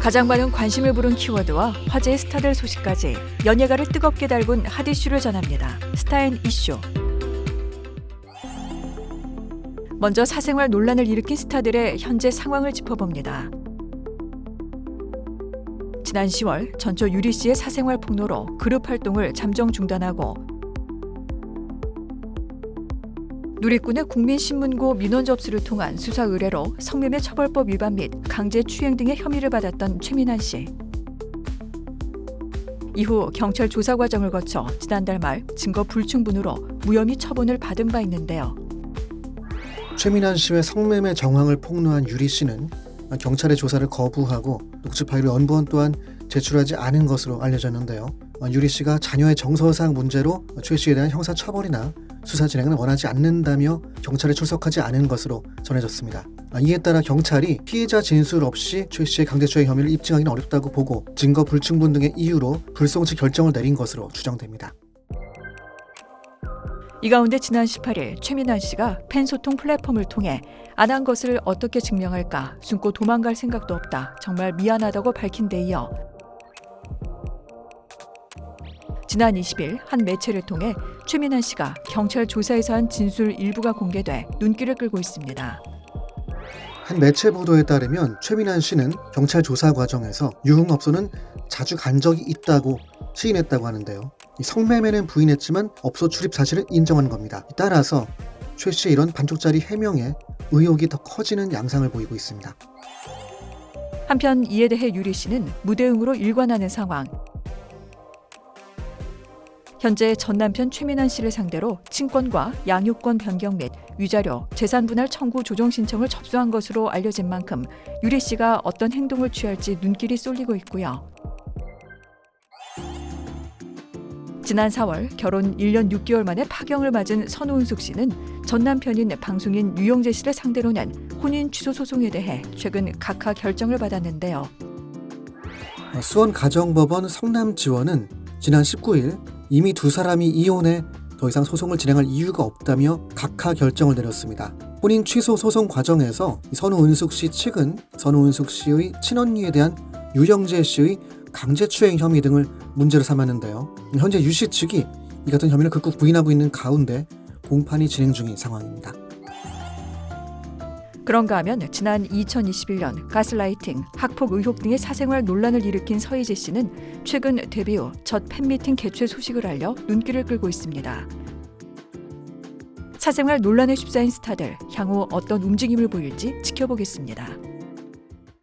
가장 많은 관심을 부른 키워드와 화제의 스타들 소식까지 연예가를 뜨겁게 달군 핫 이슈를 전합니다. 스타앤 이슈. 먼저 사생활 논란을 일으킨 스타들의 현재 상황을 짚어봅니다. 지난 10월 전초 유리 씨의 사생활 폭로로 그룹 활동을 잠정 중단하고 누리꾼의 국민신문고 민원 접수를 통한 수사 의뢰로 성매매 처벌법 위반 및 강제 추행 등의 혐의를 받았던 최민환 씨. 이후 경찰 조사 과정을 거쳐 지난달 말 증거 불충분으로 무혐의 처분을 받은 바 있는데요. 최민환 씨의 성매매 정황을 폭로한 유리 씨는 경찰의 조사를 거부하고 녹취 파일을 연부원 또한 제출하지 않은 것으로 알려졌는데요. 유리 씨가 자녀의 정서상 문제로 최 씨에 대한 형사 처벌이나 수사 진행을 원하지 않는다며 경찰에 출석하지 않은 것으로 전해졌습니다. 이에 따라 경찰이 피해자 진술 없이 최 씨의 강제추행 혐의를 입증하기는 어렵다고 보고 증거 불충분 등의 이유로 불송치 결정을 내린 것으로 추정됩니다. 이 가운데 지난 18일 최민환 씨가 팬 소통 플랫폼을 통해 안 한 것을 어떻게 증명할까 숨고 도망갈 생각도 없다 정말 미안하다고 밝힌 데 이어 지난 20일 한 매체를 통해 최민환 씨가 경찰 조사에서 한 진술 일부가 공개돼 눈길을 끌고 있습니다. 한 매체 보도에 따르면 최민환 씨는 경찰 조사 과정에서 유흥업소는 자주 간 적이 있다고 시인했다고 하는데요. 이 성매매는 부인했지만 업소 출입 사실을 인정한 겁니다. 따라서 최 씨의 이런 반쪽짜리 해명에 의혹이 더 커지는 양상을 보이고 있습니다. 한편 이에 대해 유리 씨는 무대응으로 일관하는 상황. 현재 전 남편 최민환 씨를 상대로 친권과 양육권 변경 및 위자료, 재산 분할 청구 조정 신청을 접수한 것으로 알려진 만큼 유리 씨가 어떤 행동을 취할지 눈길이 쏠리고 있고요. 지난 4월 결혼 1년 6개월 만에 파경을 맞은 선우은숙 씨는 전 남편인 방송인 유영재 씨를 상대로 낸 혼인 취소 소송에 대해 최근 각하 결정을 받았는데요. 수원 가정법원 성남지원은 지난 19일 이미 두 사람이 이혼해 더 이상 소송을 진행할 이유가 없다며 각하 결정을 내렸습니다. 혼인 취소 소송 과정에서 선우은숙 씨 측은 선우은숙 씨의 친언니에 대한 유영재 씨의 강제추행 혐의 등을 문제로 삼았는데요. 현재 유 씨 측이 이 같은 혐의를 극구 부인하고 있는 가운데 공판이 진행 중인 상황입니다. 그런가 하면 지난 2021년 가스라이팅, 학폭 의혹 등의 사생활 논란을 일으킨 서희재 씨는 최근 데뷔 후 첫 팬미팅 개최 소식을 알려 눈길을 끌고 있습니다. 사생활 논란에 휩싸인 스타들 향후 어떤 움직임을 보일지 지켜보겠습니다.